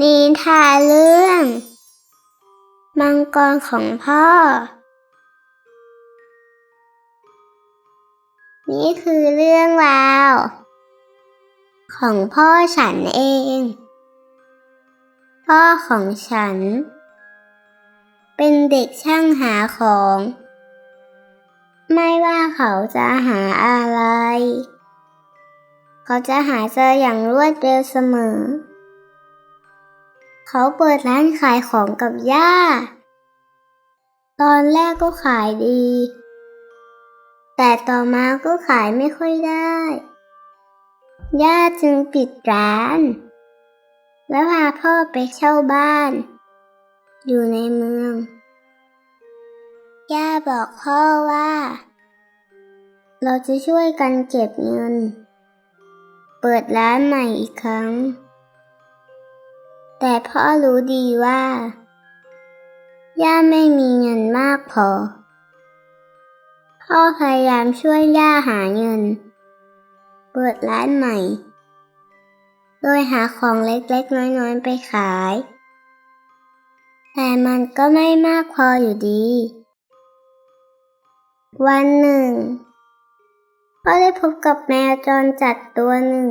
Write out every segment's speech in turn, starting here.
นิทานเรื่อง มังกรของพ่อ นี่คือเรื่องราว ของพ่อฉันเอง พ่อของฉัน เป็นเด็กช่างหาของ ไม่ว่าเขาจะหาอะไร เขาจะหาเจออย่างรวดเร็วเสมอ เขาเปิดร้านขายของกับย่า ตอนแรกก็ขายดี แต่ต่อมาก็ขายไม่ค่อยได้ ย่าจึงปิดร้าน แล้วพาพ่อไปเช่าบ้าน อยู่ในเมือง ย่าบอกพ่อว่า เราจะช่วยกันเก็บเงิน เปิดร้านใหม่อีกครั้ง แต่พ่อรู้ดีว่า ย่าไม่มีเงินมากพอ พ่อพยายามช่วยย่าหาเงิน เปิดร้านใหม่ โดยหาของเล็กๆน้อยๆไปขาย แต่มันก็ไม่มากพออยู่ดี วันหนึ่ง พ่อได้พบกับแมวจรจัดตัวหนึ่ง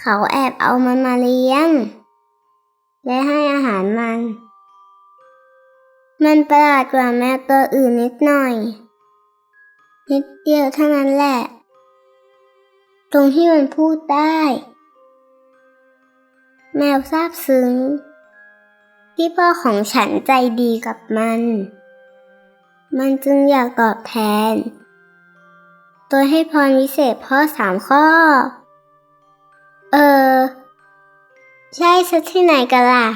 เขาแอบเอามันมาเลี้ยง และให้อาหารมัน มันประหลาดกว่าแมวตัวอื่นนิดหน่อย นิดเดียวเท่านั้นแหละ ตรงที่มันพูดได้ แมวซาบซึ้ง ที่พ่อของฉันใจดีกับมัน มันจึงอยากตอบแทนโดยให้พรวิเศษพ่อสามข้อ เออ ใช่สักที่ไหนกันล่ะ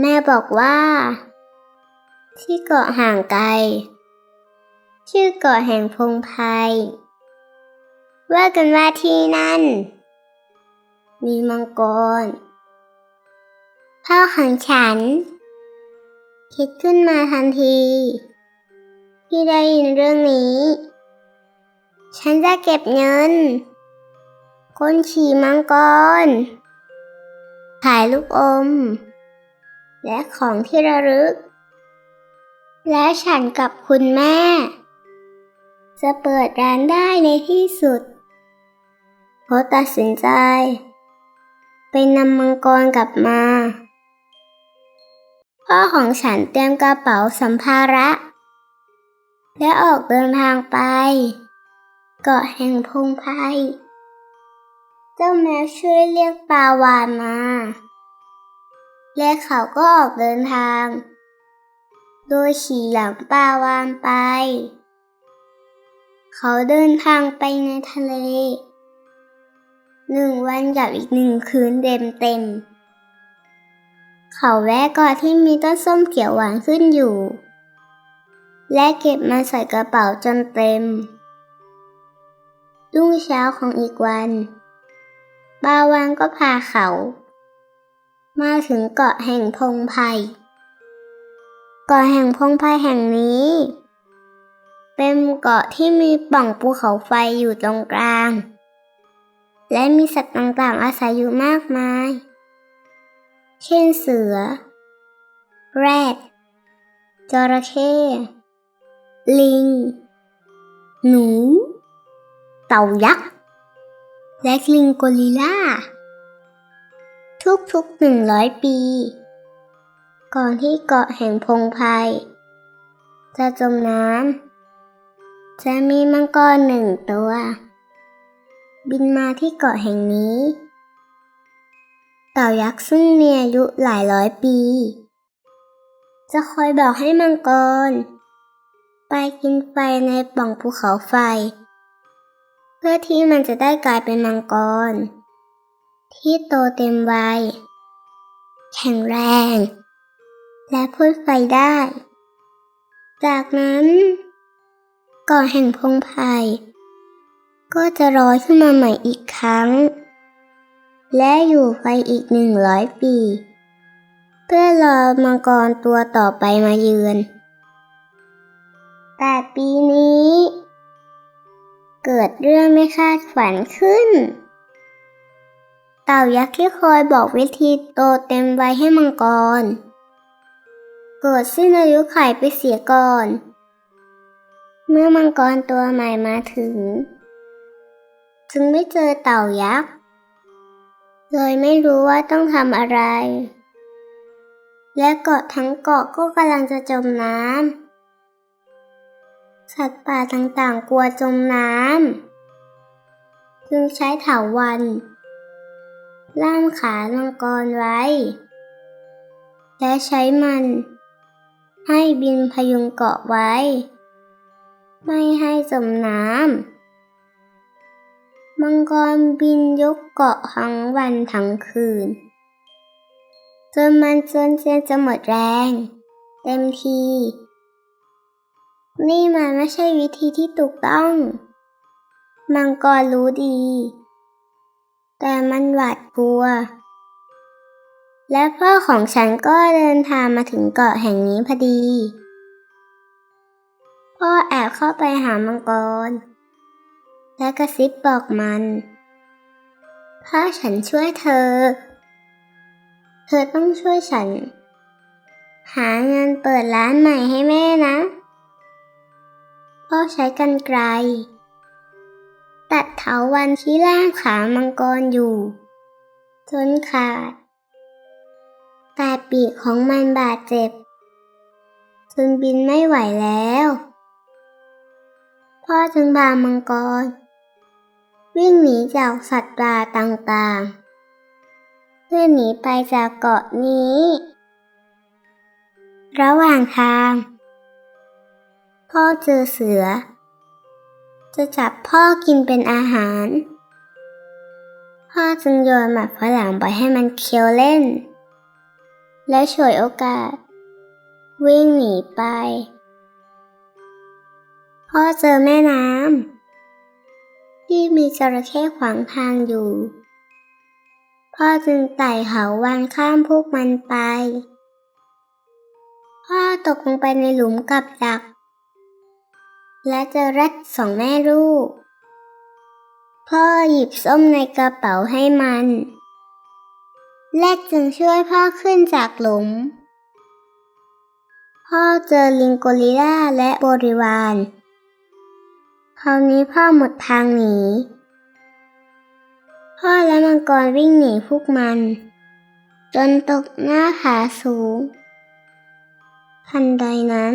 แม่บอกว่า ที่เกาะห่างไกล ชื่อเกาะแห่งพงไพรว่ากันว่าที่นั่น มีมังกร พ่อของฉัน คิดขึ้นมาทันที ที่ได้ยินเรื่องนี้ ฉันจะเก็บเงินคนขี่มังกร ขายลูกอม และของที่ระลึก และฉันกับคุณแม่ จะเปิดร้านได้ในที่สุดเพราะตัดสินใจ ไปนำมังกรกลับมา พ่อของฉันเตรียมกระเป๋าสัมภาระ และออกเดินทางไป เกาะแห่งพงไพร เจ้าแมวช่วยเรียกปลาวานมา และเขาก็ออกเดินทาง โดยขี่หลังปลาวานไป เขาเดินทางไปในทะเล หนึ่งวันกับอีกหนึ่งคืนเต็มเต็ม เขาแวะเกาะที่มีต้นส้มเขียวหวานขึ้นอยู่ และเก็บมาใส่กระเป๋าจนเต็มรุ่งเช้าของอีกวัน บาวานก็พาเขา มาถึงเกาะแห่งพงไพรเกาะแห่งพงไพรแห่งนี้ เป็นเกาะที่มีป่องภูเขาไฟอยู่ตรงกลาง และมีสัตว์ต่างๆอาศัยอยู่มากมาย เช่นเสือ แรดจระเข้ลิง หนู เต่ายักษ์ และลิงโกริล่า ทุกๆหนึ่งร้อยปี ก่อนที่เกาะแห่งพงไพรจะจมน้ำจะมีมังกรหนึ่งตัว บินมาที่เกาะแห่งนี้เต่ายักษ์ซึ่งมีอายุหลายร้อยปี จะคอยบอกให้มังกร ไปกินไฟในป่องภูเขาไฟ พื่อที่มันจะได้กลายเป็นมังกร ที่โตเต็มวัย แข็งแรง และพ่นไฟได้ จากนั้นก่อนแห่งพงไพรก็จะร้อยขึ้นมาใหม่อีกครั้ง และอยู่ไปอีกหนึ่งร้อยปี เพื่อรอมังกรตัวต่อไปมาเยือน แต่ปีนี้ เกิดเรื่องไม่คาดฝันขึ้น เต่ายักษ์ที่คอยบอกวิธีโตเต็มวัยให้มังกร เกิดสิ้นอายุไขไปเสียก่อน เมื่อมังกรตัวใหม่มาถึง จึงไม่เจอเต่ายักษ์เลยไม่รู้ว่าต้องทำอะไร และเกาะทั้งเกาะก็กำลังจะจมน้ำ สัตว์ป่าต่างๆ กลัวจมน้ำ จึงใช้เถาวัน ล่ามขามังกรไว้ และใช้มัน ให้บินพยุงเกาะไว้ ไม่ให้จมน้ำ มังกรบินยกเกาะทั้งวันทั้งคืน จนมันจนเจียนจะหมดแรง เต็มที นี่มันไม่ใช่วิธีที่ถูกต้อง มังกรรู้ดี แต่มันหวาดกลัว และพ่อของฉันก็เดินทางมาถึงเกาะแห่งนี้พอดี พ่อแอบเข้าไปหามังกร และกระซิบบอกมันถ้าฉันช่วยเธอ เธอต้องช่วยฉัน หาเงินเปิดร้านใหม่ให้แม่นะ พ่อใช้กันไกล ตัดเถาวันที่ล่างขามังกรอยู่ จนขาด แต่ปีกของมันบาดเจ็บ จนบินไม่ไหวแล้ว พ่อจึงพามังกร วิ่งหนีจากสัตว์ป่าต่างๆ เพื่อหนีไปจากเกาะนี้ ระหว่างทาง พ่อเจอเสือ จะจับพ่อกินเป็นอาหาร พ่อจึงโยนหมักฝรั่งไปให้มันเคี้ยวเล่น และฉวยโอกาส วิ่งหนีไป พ่อเจอแม่น้ำที่มีจระเข้ขวางทางอยู่ พ่อจึงไต่เขาวันข้ามพวกมันไป พ่อตกลงไปในหลุมกับดัก และจอแรดสองแม่ลูก พ่อหยิบส้มในกระเป๋าให้มัน แรดจึงช่วยพ่อขึ้นจากหลุม พ่อเจอลิงโกริลลาและบริวาร คราวนี้พ่อหมดทางหนี พ่อและมังกรวิ่งหนีพวกมัน จนตกหน้าผาสูงทันใดนั้น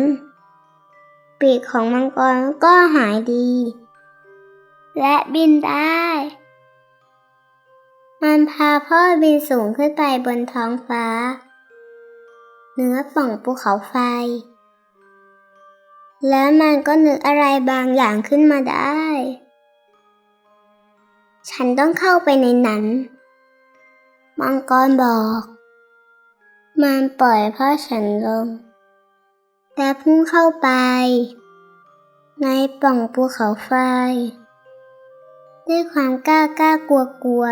ปีกของมังกรก็หายดี และบินได้ มันพาพ่อบินสูงขึ้นไปบนท้องฟ้า เหนือฝั่งภูเขาไฟ แล้วมันก็นึกอะไรบางอย่างขึ้นมาได้ ฉันต้องเข้าไปในนั้น มังกรบอก มันปล่อยพ่อฉันลง แต่พุ่งเข้าไป ในป่องภูเขาไฟ ด้วยความกล้ากล้ากลัวกลัว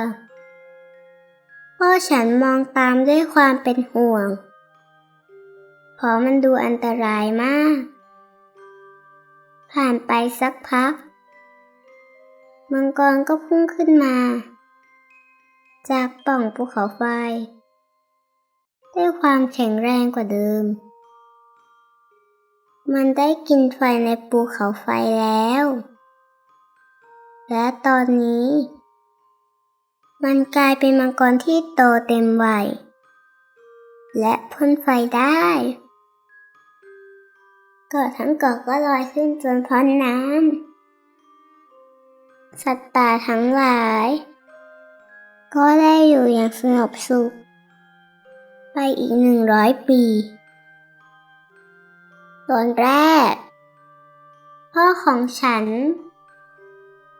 พ่อฉันมองตามด้วยความเป็นห่วง เพราะมันดูอันตรายมาก ผ่านไปสักพัก มังกรก็พุ่งขึ้นมา จากป่องภูเขาไฟ ด้วยความแข็งแรงกว่าเดิม มันได้กินไฟในภูเขาไฟแล้ว และตอนนี้ มันกลายเป็นมังกรที่โตเต็มวัย และพ่นไฟได้เกาะทั้งเกาะก็ลอยขึ้นจนพ้นน้ำ สัตว์ป่าทั้งหลาย ก็ได้อยู่อย่างสงบสุข ไปอีกหนึ่งร้อยปี ตอนแรก พ่อของฉัน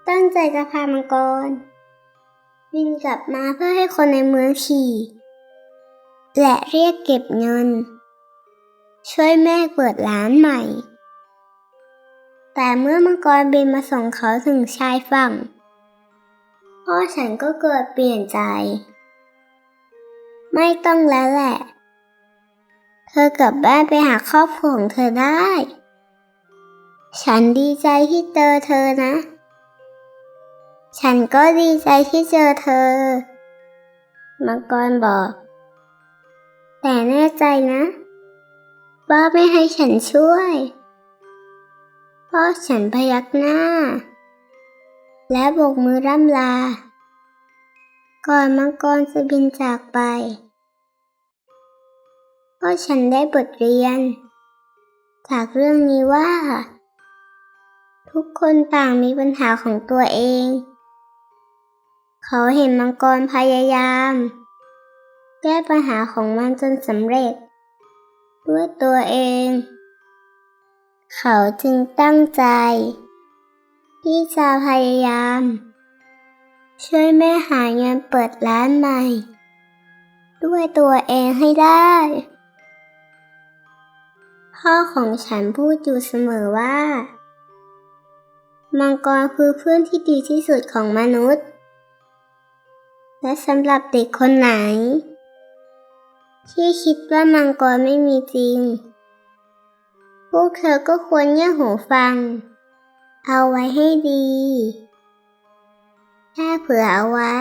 ตั้งใจจะพามังกร บินกลับมาเพื่อให้คนในเมืองขี่และเรียกเก็บเงิน ช่วยแม่เปิดร้านใหม่ แต่เมื่อมังกรบินมาส่งเขาถึงชายฝั่ง พ่อฉันก็เกิดเปลี่ยนใจ ไม่ต้องแล้วแหละ เธอกลับบ้านไปหาครอบครัวของเธอได้ ฉันดีใจที่เจอเธอนะ ฉันก็ดีใจที่เจอเธอ มังกรบอก แต่แน่ใจนะว่าไม่ให้ฉันช่วยพ่อฉันพยักหน้า และโบกมือร่ำลา ก่อนมังกรจะบินจากไป เพ่อฉันได้บทเรียน จากเรื่องนี้ว่า ทุกคนต่างมีปัญหาของตัวเอง เขาเห็นมังกรพยายาม แก้ปัญหาของมันจนสำเร็จ ด้วยตัวเอง เขาจึงตั้งใจ ที่จะพยายาม ช่วยแม่หาเงินเปิดร้านใหม่ด้วยตัวเองให้ได้ พ่อของฉันพูดอยู่เสมอว่า มังกรคือเพื่อนที่ดีที่สุดของมนุษย์ และสำหรับเด็กคนไหน ที่คิดว่ามังกรไม่มีจริง พวกเธอก็ควรเงี่ยหูฟัง เอาไว้ให้ดีแค่เผื่อเอาไว้